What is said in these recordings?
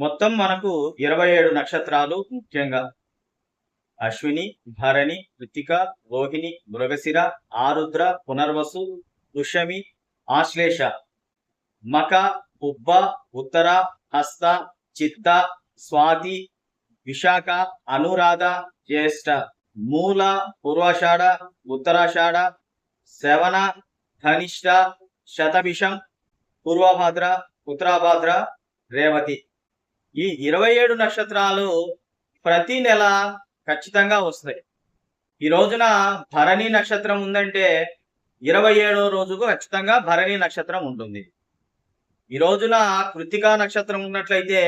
మొత్తం మనకు ఇరవై ఏడు నక్షత్రాలు ముఖ్యంగా. అశ్విని భరణి కృతిక రోహిణి మృగశిర ఆరుద్ర పునర్వసు దుషమి ఆశ్లేష. మక ఉబ్బ ఉత్తర హస్త చిత్త స్వాతి విశాఖ అనురాధ జ్యేష్ఠ. మూల పూర్వాషాఢ ఉత్తరాషాఢ శవణ ధనిష్ట శతభిషం పూర్వభాద్ర ఉత్తరాభాద్ర రేవతి. ఈ ఇరవై ఏడు నక్షత్రాలు ప్రతి నెల ఖచ్చితంగా వస్తాయి. ఈ రోజున భరణి నక్షత్రం ఉందంటే ఇరవై ఏడో రోజుకు ఖచ్చితంగా భరణి నక్షత్రం ఉంటుంది. ఈ రోజున కృతికా నక్షత్రం ఉన్నట్లయితే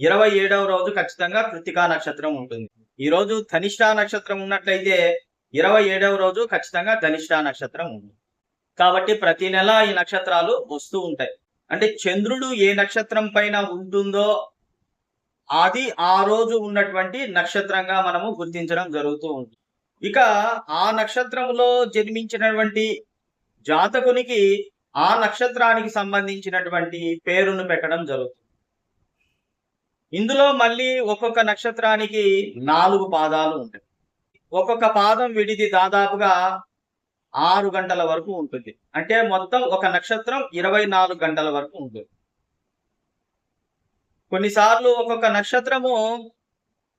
ఇరవై ఏడవ రోజు ఖచ్చితంగా కృతికా నక్షత్రం ఉంటుంది. ఈ రోజు ధనిష్ట నక్షత్రం ఉన్నట్లయితే ఇరవై ఏడవ రోజు ఖచ్చితంగా ధనిష్ట నక్షత్రం ఉంటుంది. కాబట్టి ప్రతి నెల ఈ నక్షత్రాలు వస్తూ ఉంటాయి. అంటే చంద్రుడు ఏ నక్షత్రం పైన ఉంటుందో అది ఆ రోజు ఉన్నటువంటి నక్షత్రంగా మనము గుర్తించడం జరుగుతూ ఉంది. ఇక ఆ నక్షత్రంలో జన్మించినటువంటి జాతకునికి ఆ నక్షత్రానికి సంబంధించినటువంటి పేరును పెట్టడం జరుగుతుంది. ఇందులో మళ్ళీ ఒక్కొక్క నక్షత్రానికి నాలుగు పాదాలు ఉంటాయి. ఒక్కొక్క పాదం విడిది దాదాపుగా ఆరు గంటల వరకు ఉంటుంది. అంటే మొత్తం ఒక నక్షత్రం ఇరవై నాలుగు గంటల వరకు ఉంటుంది. కొన్నిసార్లు ఒక్కొక్క నక్షత్రము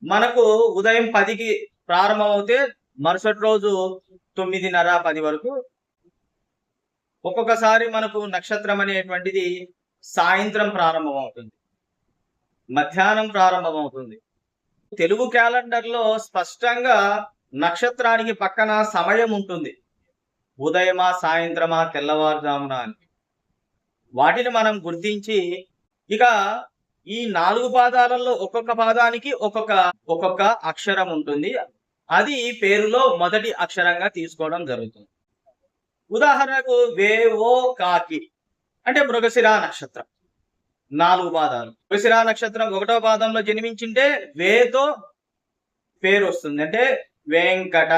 మనకు ఉదయం పదికి ప్రారంభమవుతే మరుసటి రోజు తొమ్మిదిన్నర పది వరకు. ఒక్కొక్కసారి మనకు నక్షత్రం అనేటువంటిది సాయంత్రం ప్రారంభమవుతుంది. మధ్యాహ్నం ప్రారంభమవుతుంది. తెలుగు క్యాలెండర్లో స్పష్టంగా నక్షత్రానికి పక్కన సమయం ఉంటుంది. ఉదయమా సాయంత్రమా తెల్లవారుజామున అని. వాటిని మనం గుర్తించి ఇక ఈ నాలుగు పాదాలలో ఒక్కొక్క పాదానికి ఒక్కొక్క ఒక్కొక్క అక్షరం ఉంటుంది. అది పేరులో మొదటి అక్షరంగా తీసుకోవడం జరుగుతుంది. ఉదాహరణకు వేవో కాకి అంటే మృగశిరా నక్షత్రం. నాలుగు పాదాలు. మృగశిర నక్షత్రం ఒకటో పాదంలో జన్మించింటే వేతో పేరు వస్తుంది. అంటే వెంకట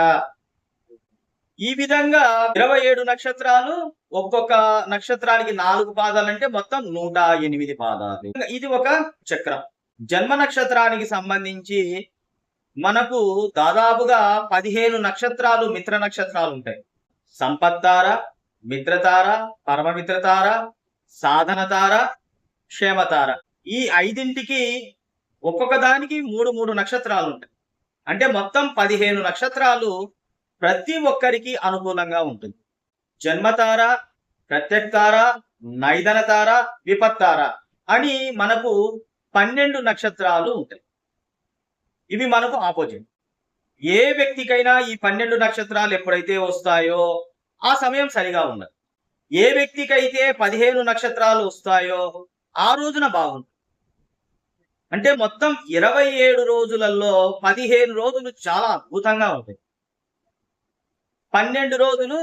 ఈ విధంగా ఇరవై ఏడు నక్షత్రాలు ఒక్కొక్క నక్షత్రానికి నాలుగు పాదాలు అంటే మొత్తం నూట ఎనిమిది పాదాలు. ఇది ఒక చక్రం. జన్మ నక్షత్రానికి సంబంధించి మనకు దాదాపుగా పదిహేను నక్షత్రాలు మిత్ర నక్షత్రాలు ఉంటాయి. సంపత్తార మిత్రతార పరమమిత్రతార సాధనతార క్షేమతార ఈ ఐదింటికి ఒక్కొక్క దానికి మూడు మూడు నక్షత్రాలు ఉంటాయి. అంటే మొత్తం పదిహేను నక్షత్రాలు ప్రతి ఒక్కరికి అనుకూలంగా ఉంటుంది. జన్మతార ప్రత్యక్తార నైదనతార విపత్తార అని మనకు పన్నెండు నక్షత్రాలు ఉంటాయి. ఇవి మనకు ఆపోజిట్. ఏ వ్యక్తికైనా ఈ పన్నెండు నక్షత్రాలు ఎప్పుడైతే వస్తాయో ఆ సమయం సరిగా ఉండదు. ఏ వ్యక్తికైతే పదిహేను నక్షత్రాలు వస్తాయో ఆ రోజున బాగుంటుంది. అంటే మొత్తం ఇరవై ఏడు రోజులలో పదిహేను రోజులు చాలా అద్భుతంగా ఉంటాయి. పన్నెండు రోజులు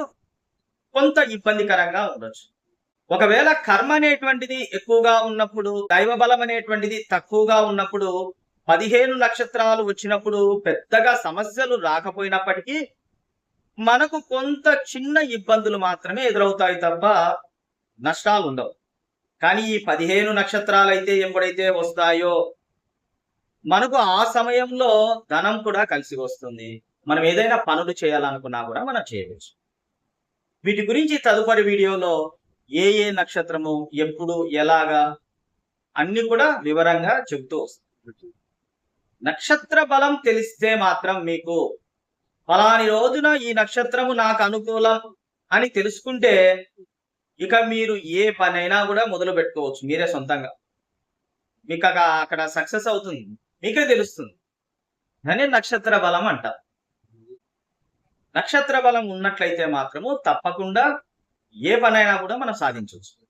కొంత ఇబ్బందికరంగా ఉండొచ్చు. ఒకవేళ కర్మ అనేటువంటిది ఎక్కువగా ఉన్నప్పుడు దైవ బలం అనేటువంటిది తక్కువగా ఉన్నప్పుడు పదిహేను నక్షత్రాలు వచ్చినప్పుడు పెద్దగా సమస్యలు రాకపోయినప్పటికీ మనకు కొంత చిన్న ఇబ్బందులు మాత్రమే ఎదురవుతాయి తప్ప నష్టాలు ఉండవు. కానీ ఈ పదిహేను నక్షత్రాలు అయితే ఎప్పుడైతే వస్తాయో మనకు ఆ సమయంలో ధనం కూడా కలిసి వస్తుంది. మనం ఏదైనా పనులు చేయాలనుకున్నా కూడా మనం చేయవచ్చు. వీటి గురించి తదుపరి వీడియోలో ఏ ఏ నక్షత్రము ఎప్పుడు ఎలాగా అన్ని కూడా వివరంగా చెబుతూ వస్తుంది నక్షత్ర బలం తెలిస్తే మాత్రం మీకు ఫలాని రోజున ఈ నక్షత్రము నాకు అనుకూలం అని తెలుసుకుంటే ఇక మీరు ఏ పనైనా కూడా మొదలు పెట్టుకోవచ్చు మీరే సొంతంగా. మీకు అక్కడ సక్సెస్ అవుతుంది. మీకే తెలుస్తుంది. అని నక్షత్ర బలం అంటారు నక్షత్ర బలం ఉన్నట్లయితే మాత్రము తప్పకుండా ఏ పనైనా కూడా మనం సాధించవచ్చు.